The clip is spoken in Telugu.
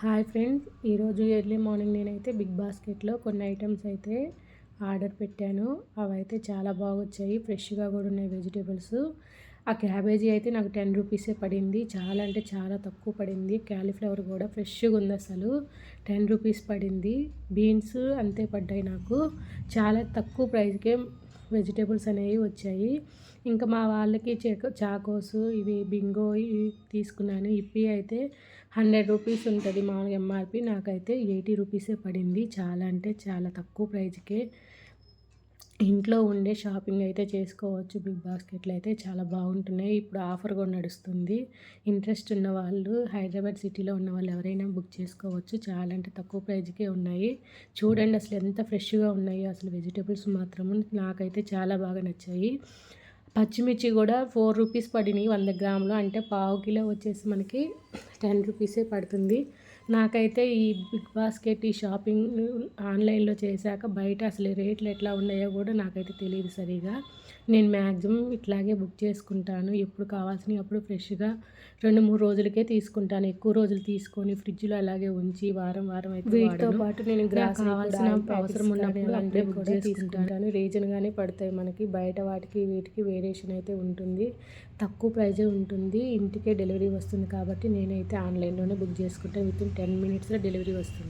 హాయ్ ఫ్రెండ్స్ ఈరోజు ఎర్లీ మార్నింగ్ నేనైతే బిగ్ బాస్కెట్లో కొన్ని ఐటమ్స్ అయితే ఆర్డర్ పెట్టాను. అవైతే చాలా బాగా వచ్చాయి ఫ్రెష్గా కూడా ఉన్నాయి వెజిటేబుల్స్. ఆ క్యాబేజీ అయితే నాకు టెన్ రూపీసే పడింది. చాలా అంటే చాలా తక్కువ పడింది. క్యాలీఫ్లవర్ కూడా ఫ్రెష్గా ఉంది అసలు. టెన్ రూపీస్ పడింది. బీన్స్ అంతే పడ్డాయి నాకు. చాలా తక్కువ ప్రైస్కే వెజిటేబుల్స్ అనేవి వచ్చాయి. ఇంకా మా వాళ్ళకి చాకోస్ ఇవి బింగో ఇవి తీసుకున్నాను. ఇప్పి అయితే హండ్రెడ్ రూపీస్ ఉంటుంది. మామూలుగా ఎంఆర్పి నాకైతే ఎయిటీ రూపీసే పడింది. చాలా అంటే చాలా తక్కువ ప్రైజ్కే. ఇంట్లో ఉండే షాపింగ్ అయితే చేసుకోవచ్చు. బిగ్ బాస్కెట్లో అయితే చాలా బాగుంటున్నాయి. ఇప్పుడు ఆఫర్ కూడా నడుస్తుంది. ఇంట్రెస్ట్ ఉన్న వాళ్ళు హైదరాబాద్ సిటీలో ఉన్న వాళ్ళు ఎవరైనా బుక్ చేసుకోవచ్చు. చాలా అంటే తక్కువ ప్రైజ్కే ఉన్నాయి. చూడండి అసలు ఎంత ఫ్రెష్గా ఉన్నాయో అసలు వెజిటేబుల్స్ మాత్రము. నాకైతే చాలా బాగా నచ్చాయి. పచ్చిమిర్చి కూడా ఫోర్ రూపీస్ పడినాయి వంద గ్రాములు. అంటే పావు కిలో వచ్చేసి మనకి టెన్ రూపీసే పడుతుంది. నాకైతే ఈ బిగ్ బాస్కెట్ ఈ షాపింగ్ ఆన్లైన్లో చేశాక బయట అసలు రేట్లు ఎట్లా ఉన్నాయో కూడా నాకైతే తెలియదు సరిగా. నేను మ్యాక్సిమం ఇట్లాగే బుక్ చేసుకుంటాను. ఎప్పుడు కావాల్సినవి అప్పుడు ఫ్రెష్గా రెండు మూడు రోజులకే తీసుకుంటాను. ఎక్కువ రోజులు తీసుకొని ఫ్రిడ్జ్లో అలాగే ఉంచి వారం వారం అయితే వీటితో పాటు నేను కావాల్సిన అవసరం ఉన్నప్పుడు అంటే బుక్ చేసుకుంటాను. రీజన్గానే పడతాయి మనకి. బయట వాటికి వీటికి వేరియేషన్ అయితే ఉంటుంది. తక్కువ ప్రైజే ఉంటుంది. ఇంటికే డెలివరీ వస్తుంది కాబట్టి నేనైతే ఆన్లైన్లోనే బుక్ చేసుకుంటాను విత్ ఇన్ టెన్ మినిట్స్లో డెలివరీ వస్తుంది.